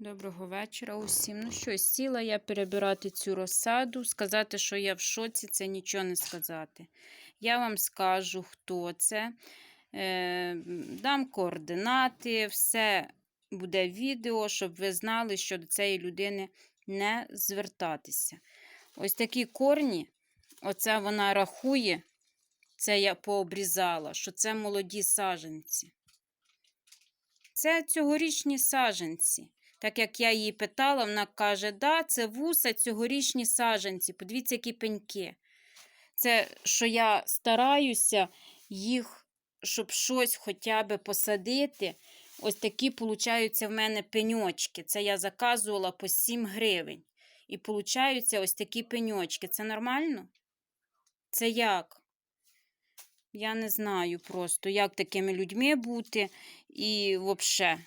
Доброго вечора усім. Ну що, сіла я перебирати цю розсаду. Сказати, що я в шоці, це нічого не сказати. Я вам скажу, хто це. Е, дам координати, все буде відео, щоб ви знали, що до цієї людини не звертатися. Ось такі корні, оце вона рахує, це я пообрізала, що це молоді саженці. Це цьогорічні саженці. Так як я її питала, вона каже: да, це вуса, цьогорічні саженці. Подивіться, які пеньки. Це що я стараюся їх, щоб щось хоча б посадити. Ось такі, получаються в мене пеньочки. Це я заказувала по 7 гривень. І получаються ось такі пеньочки. Це нормально? Це як? Я не знаю просто, як такими людьми бути. І взагалі.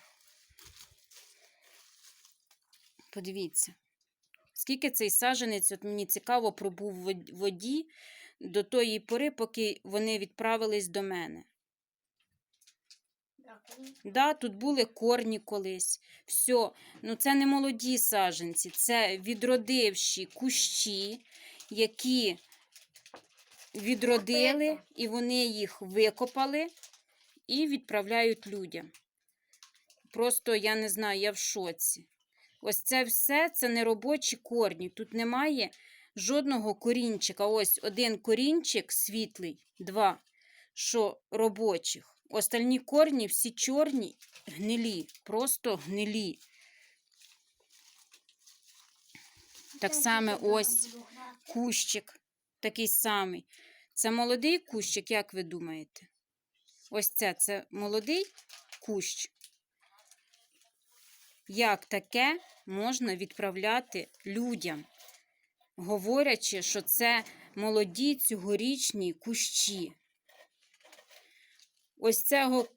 Подивіться, скільки цей саженець, от мені цікаво, пробув в воді до тої пори, поки вони відправились до мене. Да, тут були корні колись. Все, ну це не молоді саженці, це відродивші кущі, які відродили, і вони їх викопали і відправляють людям. Просто я не знаю, я в шоці. Ось це все це не робочі корні. Тут немає жодного корінчика. Ось один корінчик світлий, два, що робочих. Остальні корні всі чорні, гнилі, просто гнилі. Так само ось кущик такий самий. Це молодий кущик, як ви думаєте? Ось це це молодий кущ. Як таке можна відправляти людям, говорячи, що це молоді цьогорічні кущі? Ось цього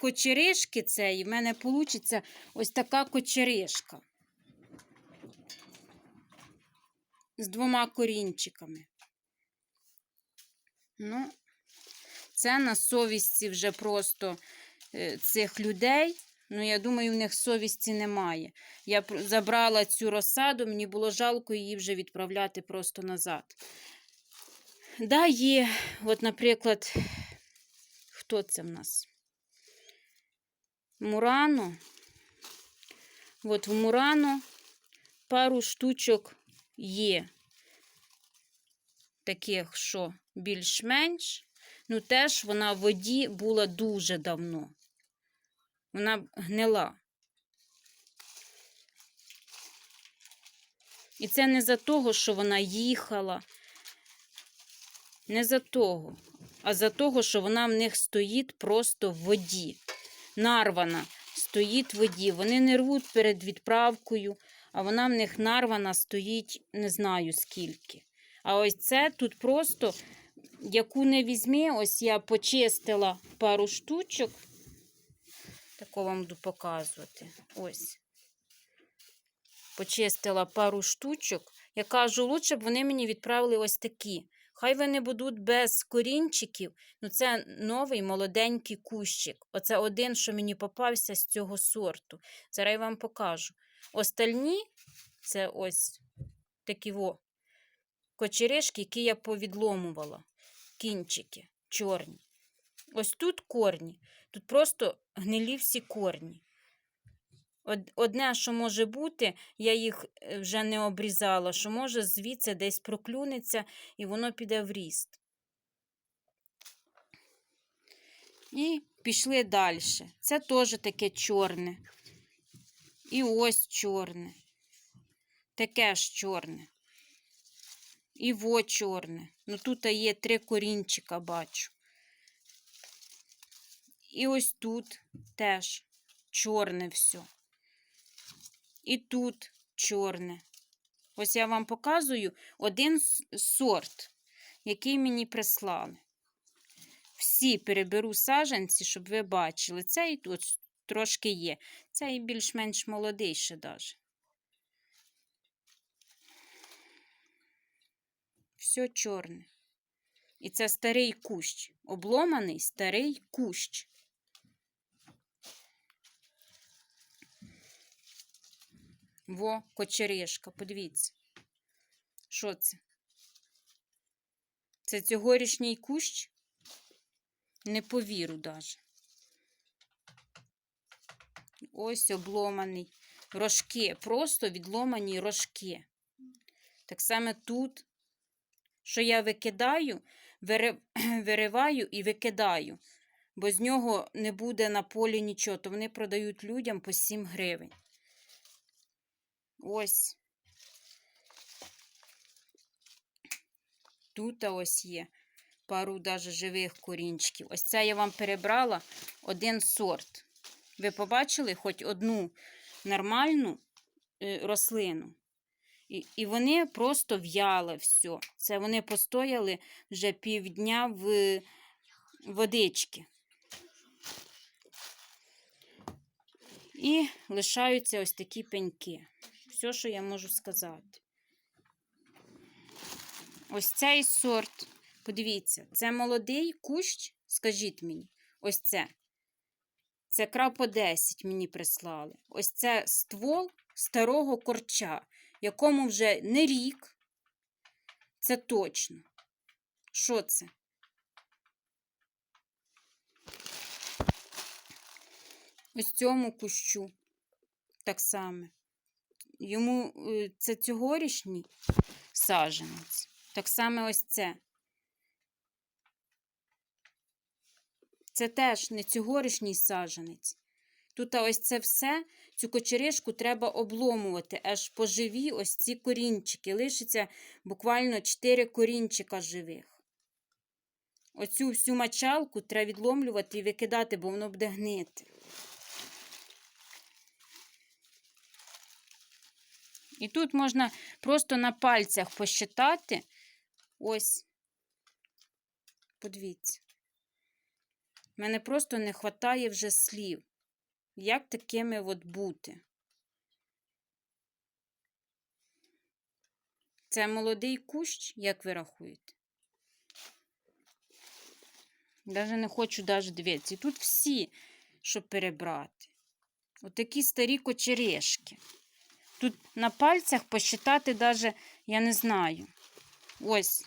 кочеришки цієї в мене вийде ось така кочеришка з двома корінчиками. Ну, це на совісті вже просто е, цих людей. Ну, я думаю, в них совісті немає. Я забрала цю розсаду, мені було жалко її вже відправляти просто назад. Да, є, от, наприклад, хто це в нас? Мурано. От в Мурано пару штучок є. Таких, що більш-менш. Ну, теж вона в воді була дуже давно. Вона гнила. І це не за того, що вона їхала. Не за того, а за того, що вона в них стоїть просто в воді. Нарвана стоїть в воді. Вони не рвуть перед відправкою, а вона в них нарвана стоїть не знаю скільки. А ось це тут просто, яку не візьми, ось я почистила пару штучок. Тако вам буду показувати. Ось. Почистила пару штучок. Я кажу, лучше б вони мені відправили ось такі. Хай вони будуть без корінчиків. Ну, це новий молоденький кущик. Оце один, що мені попався з цього сорту. Зараз я вам покажу. Остальні це ось такі во кочеришки, які я повідломувала. Кінчики чорні. Ось тут корні. Тут просто гнилі всі корні. Од- Одне, що може бути, я їх е, вже не обрізала, що може звідси десь проклюнеться і воно піде в ріст. І пішли далі. Це теж таке чорне. І ось чорне. Таке ж чорне. І во чорне. Ну тут є три корінчика, бачу. І ось тут теж чорне все. І тут чорне. Ось я вам показую один сорт, який мені прислали. Всі переберу саджанці, щоб ви бачили. Цей тут трошки є. Цей більш-менш молодий ще даже. Все чорне. І це старий кущ. Обломаний старий кущ. Во, кочеришка, подивіться. Що це? Це цьогорічній кущ? Не повірю даже. Ось обломаний. Рожки, просто відломані рожки. Так само тут, що я викидаю, вириваю і викидаю, бо з нього не буде на полі нічого, то вони продають людям по 7 гривень. Ось. Тут ось є пару даже живих корінчиків. Ось це я вам перебрала один сорт. Ви побачили хоч одну нормальну е, рослину. І, і вони просто в'яли все. Це вони постояли вже півдня в водички. І лишаються ось такі пеньки. Все, що я можу сказати. Ось цей сорт. Подивіться, це молодий кущ, скажіть мені, ось це. Це крапо 10 мені прислали. Ось це ствол старого корча, якому вже не рік. Це точно. Що це? Ось цьому кущу так само. Йому е, це цьогорічній саджанець. Так само ось це. Це теж не цьогорічній саджанець. Тут ось це все, цю кочеришку треба обломувати, аж по живі ось ці корінчики. Лишиться буквально 4 корінчика живих. Оцю всю мочалку треба відломлювати і викидати, бо воно буде гнити. І тут можна просто на пальцях посчитати. Ось. Подивіться. Мене просто не вистачає вже слів. Як такими от бути? Це молодий кущ, як ви рахуєте? Даже не хочу даже дивитися. І тут всі, щоб перебрати. Отакі старі кочерешки. Тут на пальцях посчитати даже, я не знаю. Ось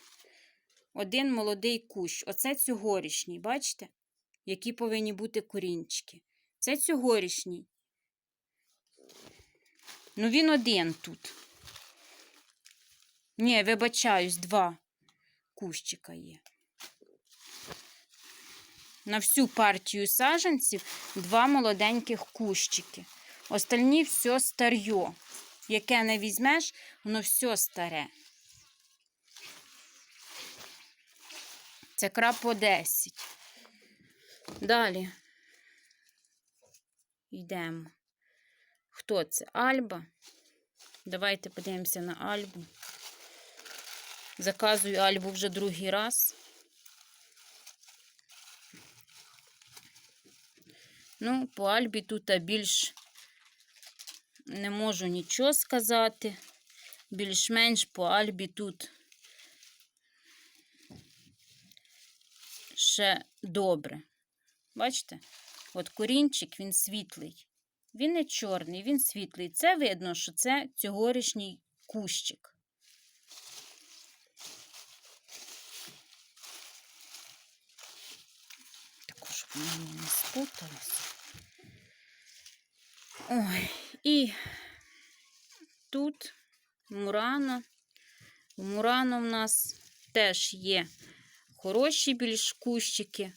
один молодий кущ. Оце цьогорічній, бачите? Які повинні бути корінчики. Це цьогорічній. Ну, він один тут. Ні, вибачаюсь, два кущика є. На всю партію саджанців два молоденьких кущики. Остальні все старьо. Яке не візьмеш, воно все старе. Це крапо 10. Далі йдемо. Хто це? Альба. Давайте подивимося на Альбу. Заказую Альбу вже другий раз. Ну, по Альбі тут більш не можу нічого сказати. Більш-менш по Альбі тут ще добре. Бачите? От корінчик, він світлий. Він не чорний, він світлий. Це видно, що це цьогорічній кущик. Також, воно не спуталося. Ой, і тут Мурано. У Мурано в нас теж є хороші більш кущики.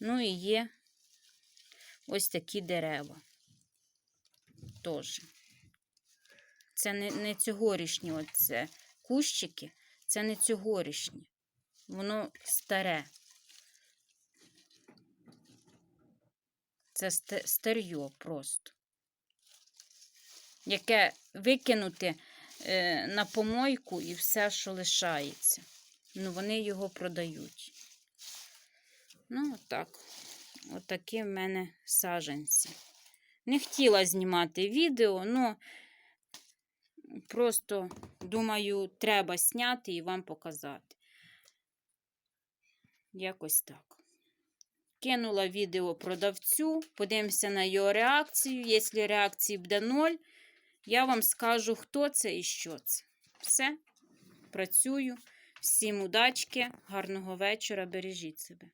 Ну і є ось такі дерева. Теж. Це не, не цьогорічні оце кущики, це не цьогорічні. Воно старе. Це старьо просто. Яке викинути е, на помойку і все, що лишається. Ну, вони його продають. Ну, отак. Отакі в мене саженці. Не хотіла знімати відео, але просто, думаю, треба зняти і вам показати. Якось так. Кинула відео продавцю, подивимося на його реакцію. Якщо реакції буде 0, Я вам скажу, хто це і що це. Все. Працюю. Всім удачки, гарного вечора, бережіть себе.